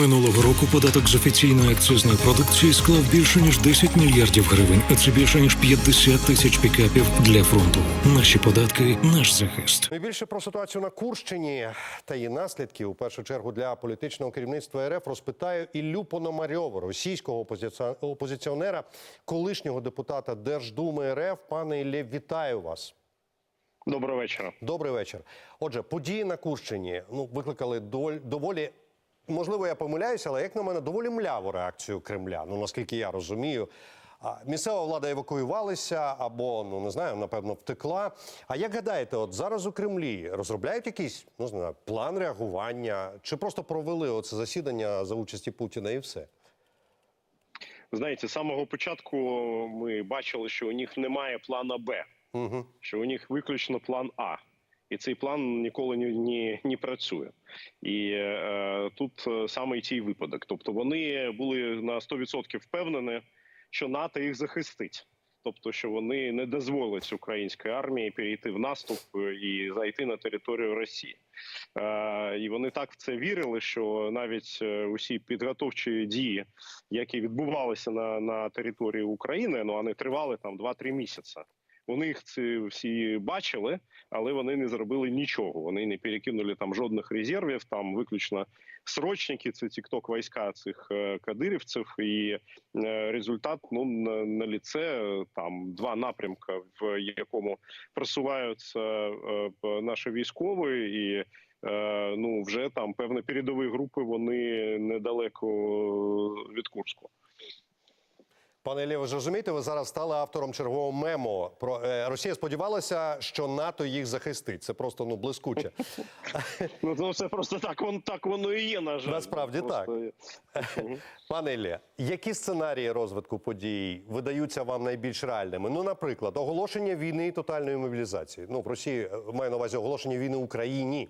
Минулого року податок з офіційної акцизної продукції склав більше ніж 10 мільярдів гривень, а це більше ніж 50 тисяч пікапів для фронту. Наші податки, наш захист. Найбільше про ситуацію на Курщині та її наслідки у першу чергу для політичного керівництва РФ розпитаю Іллю Пономарьова, російського опозиці- опозиціонера, колишнього депутата Держдуми РФ. Пане Іллє, вітаю вас. Доброго вечора. Добрий вечір. Отже, події на Курщині ну викликали доль, доволі. Можливо, я помиляюся, але як на мене, доволі мляву реакцію Кремля. Ну наскільки я розумію, місцева влада евакуювалася або ну не знаю, напевно, втекла. А як гадаєте, от зараз у Кремлі розробляють якийсь ну не знаю, план реагування, чи просто провели оце засідання за участі Путіна і все? Знаєте, з самого початку ми бачили, що у них немає плана Б, Угу. що у них виключно план А. І цей план ніколи не, не, не працює. І е, тут е, саме і цей випадок. Тобто вони були на 100% впевнені, що НАТО їх захистить. Тобто, що вони не дозволять українській армії перейти в наступ е, і зайти на територію Росії. Е, і вони так в це вірили, що навіть е, усі підготовчі дії, які відбувалися на, на території України, ну вони тривали там 2-3 місяці. Вони їх ці всі бачили, але вони не зробили нічого. Вони не перекинули там жодних резервів. Там виключно срочники, це тікток війська цих е, кадирівців, і е, результат ну на, ліце там два напрямки, в якому просуваються е, наші військові, і ну вже там певні передові групи. Вони недалеко від Курську. Пане Іллє, ви ж розумієте, ви зараз стали автором чергового мемо. Про е, Росія сподівалася, що НАТО їх захистить. Це просто ну блискуче. Ну це все просто так. Вон так воно і є. На жаль, Насправді Мгм. Пане Іллє, які сценарії розвитку подій видаються вам найбільш реальними? Ну, наприклад, оголошення війни і тотальної мобілізації. Ну, в Росії е, маю на увазі оголошення війни Україні.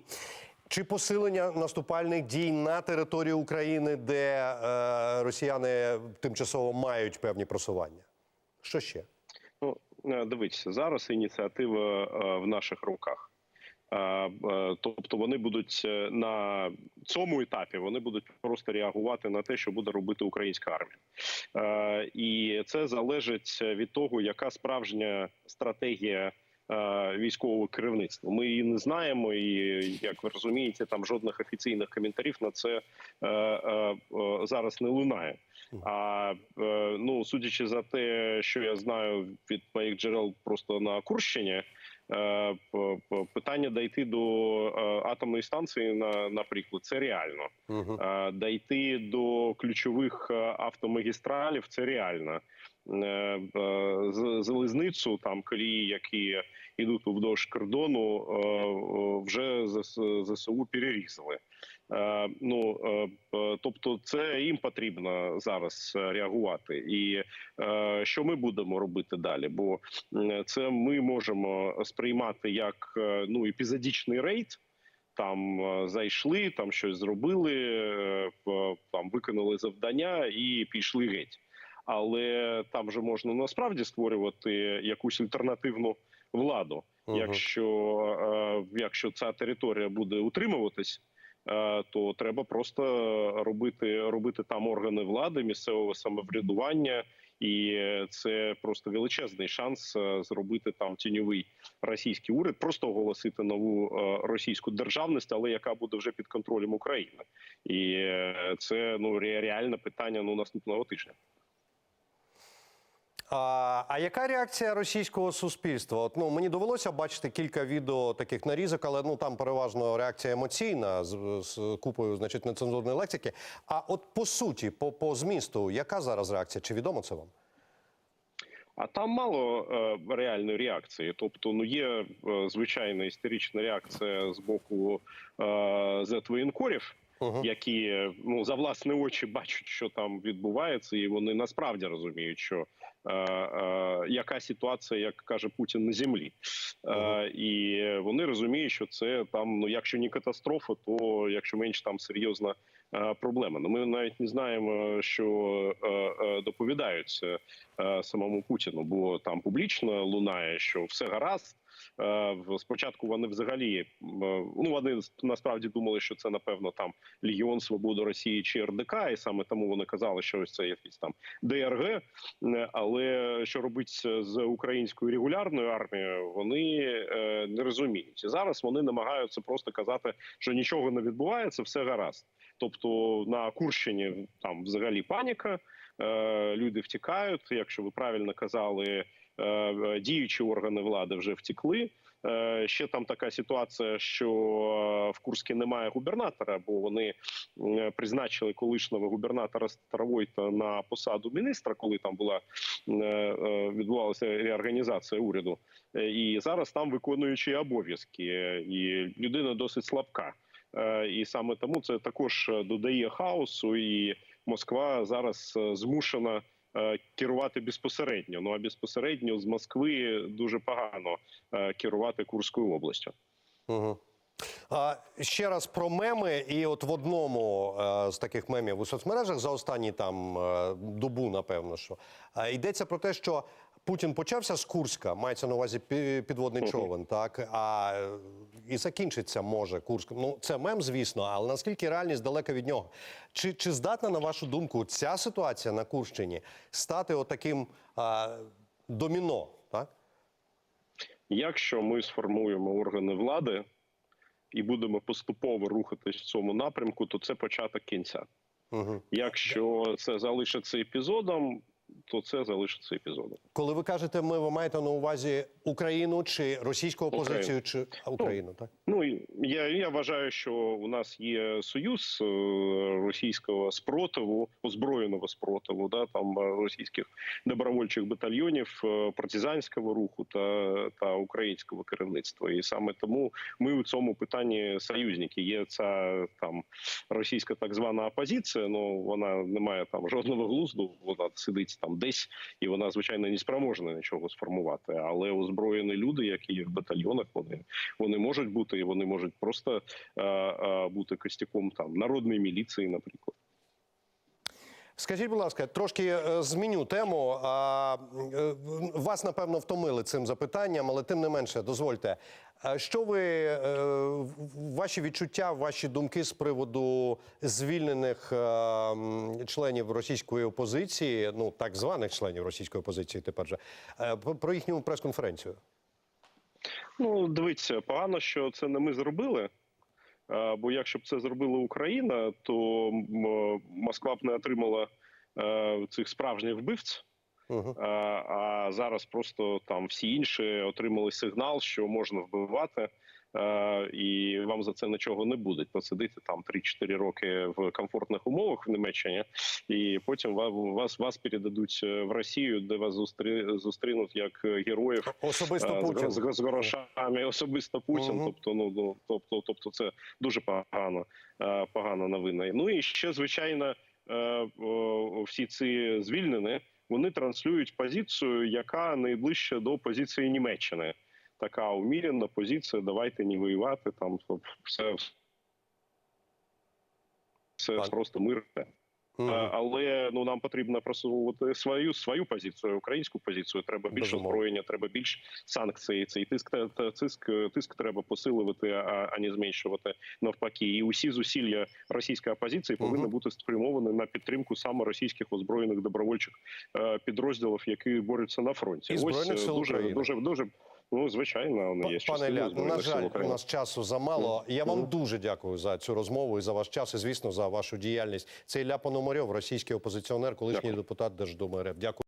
Чи посилення наступальних дій на території України, де е, росіяни тимчасово мають певні просування? Що ще? Ну е, дивіться, зараз ініціатива е, в наших руках. Е, е, Тобто вони будуть на цьому етапі вони будуть просто реагувати на те, що буде робити українська армія, і це залежить від того, яка справжня стратегія військового керівництва. Ми її не знаємо, і як ви розумієте, там жодних офіційних коментарів на це е, е, е, зараз не лунає. А е, ну судячи за те, що я знаю від моїх джерел просто на Курщині, е, питання дійти до е, атомної станції, на наприклад, це реально. Угу. Е, Дійти до ключових е, автомагістралів це реально. Е, Залізницю, там колії, які йдуть вздовж кордону, е, вже ЗСУ перерізали. Е, Ну тобто, це їм потрібно зараз реагувати. І що ми будемо робити далі? Бо це ми можемо сприймати як ну епізодичний рейд. Там зайшли, там щось зробили, там виконали завдання і пішли геть. Але там же можна насправді створювати якусь альтернативну владу. Мгм. Якщо, е, якщо ця територія буде утримуватись, е, то треба просто робити, робити там органи влади, місцевого самоврядування, і це просто величезний шанс е, зробити там тіньовий російський уряд, просто оголосити нову російську державність, але яка буде вже під контролем України, і це ну ре- реальне питання ну наступного тижня. А, а яка реакція російського суспільства? От ну мені довелося бачити кілька відео таких нарізок, але ну там переважно реакція емоційна з, з купою, значить, нецензурної лексики. А от по суті, по, по змісту, яка зараз реакція? Чи відомо це вам? А там мало е, реальної реакції. Тобто, ну є е, звичайна істерична реакція з боку е, зетвоєнкорів, Угу. які ну за власні очі бачать, що там відбувається, і вони насправді розуміють, що е, е, яка ситуація, як каже Путін, на землі, е, і вони розуміють, що це там, ну якщо не катастрофа, то якщо менш там серйозна е, проблема. Ну ми навіть не знаємо, що е, е, доповідають е, самому Путіну, бо там публічно лунає, що все гаразд. Е, Спочатку вони взагалі е, ну вони насправді думали, що це напевно там Легіон Свободи Росії чи РДК, і саме тому вони казали, що ось це якийсь там ДРГ. Е, Але що робиться з українською регулярною армією, вони не розуміють. І зараз вони намагаються просто казати, що нічого не відбувається, все гаразд. Тобто на Курщині там взагалі паніка, люди втікають. Якщо ви правильно казали, діючі органи влади вже втекли. Е, Ще там така ситуація, що е, в Курській немає губернатора, бо вони е, призначили колишнього губернатора Старовойта на посаду міністра, коли там була е, е, відбувалася реорганізація уряду. Е, І зараз там виконуючі обов'язки, е, і людина досить слабка. Е, І саме тому це також е, додає хаосу, і Москва зараз е, змушена е, керувати безпосередньо. Ну а безпосередньо з Москви дуже погано е, керувати Курською областю. Угу. А, ще раз про меми, і от в одному е, з таких мемів у соцмережах за останні там е, добу, напевно, що е, йдеться про те, що Путін почався з Курська, мається на увазі пі- підводний Мгм. човен, так а е, і закінчиться може Курськ. Ну це мем, звісно, але наскільки реальність далека від нього? Чи, чи здатна, на вашу думку, ця ситуація на Курщині стати отаким е, доміно? Так? Якщо ми сформуємо органи влади і будемо поступово рухатись в цьому напрямку, то це початок кінця. Угу. Якщо це залишиться епізодом, то це залишиться епізодом. Коли ви кажете, ми ви маєте на увазі Україну чи російську опозицію, чи а, Україну, так? Ну я, я вважаю, що у нас є союз е, російського спротиву, озброєного спротиву, да там е, російських добровольчих батальйонів, е, партизанського руху та, та українського керівництва. І саме тому ми у цьому питанні союзники. Є ця там російська так звана опозиція. Ну вона не має там жодного глузду. Вона сидить там десь, і вона звичайно не спроможна нічого сформувати. Але озброєні люди, які є в батальйонах, вони вони можуть бути, і вони можуть просто е, е, бути костяком там народної міліції, наприклад. Скажіть, будь ласка, трошки е, зміню тему. Е, вас напевно втомили цим запитанням, але тим не менше, дозвольте. Що ви е, ваші відчуття, ваші думки з приводу звільнених членів російської опозиції, ну так званих членів російської опозиції, тепер же про їхню прес-конференцію? Ну, дивіться, погано, що це не ми зробили. Е, Бо якщо б це зробила Україна, то е, Москва б не отримала е, цих справжніх вбивць. Угу. А зараз просто там всі інші отримали сигнал, що можна вбивати, і вам за це нічого не буде. Посидите там 3-4 роки в комфортних умовах в Німеччині, і потім вас вас передадуть е, в Росію, де вас зустрі- зустрінуть як е, героїв. Особисто Е, Путін. з, з, з грошами особисто Путін. Мгм. Тобто, ну ну тобто, тобто, це дуже погано, е, погана новина. Ну і ще звичайно, е, всі ці звільнені вони транслюють позицію, яка найближча до позиції Німеччини. Така умірена позиція. Давайте не воювати. Там все, все Так. просто мирне. Мгм. Е, Але ну нам потрібно просувати свою свою позицію, українську позицію. Треба більше озброєння, треба більш санкцій. Цей тиск та- тиск, тиск треба посилювати, а, а не зменшувати навпаки. І усі зусилля російської опозиції повинні Мгм. бути спрямовані на підтримку саме російських озброєних добровольчих е, підрозділів, які борються на фронті. І Ось е, дуже України. дуже дуже ну звичайно, вони є Пане Ілля, на жаль, у нас часу замало. Я вам mm. дуже дякую за цю розмову і за ваш час, і звісно за вашу діяльність. Це Ілля Пономарьов, російський опозиціонер, колишній Дякую. депутат Держдуми РФ. Дякую.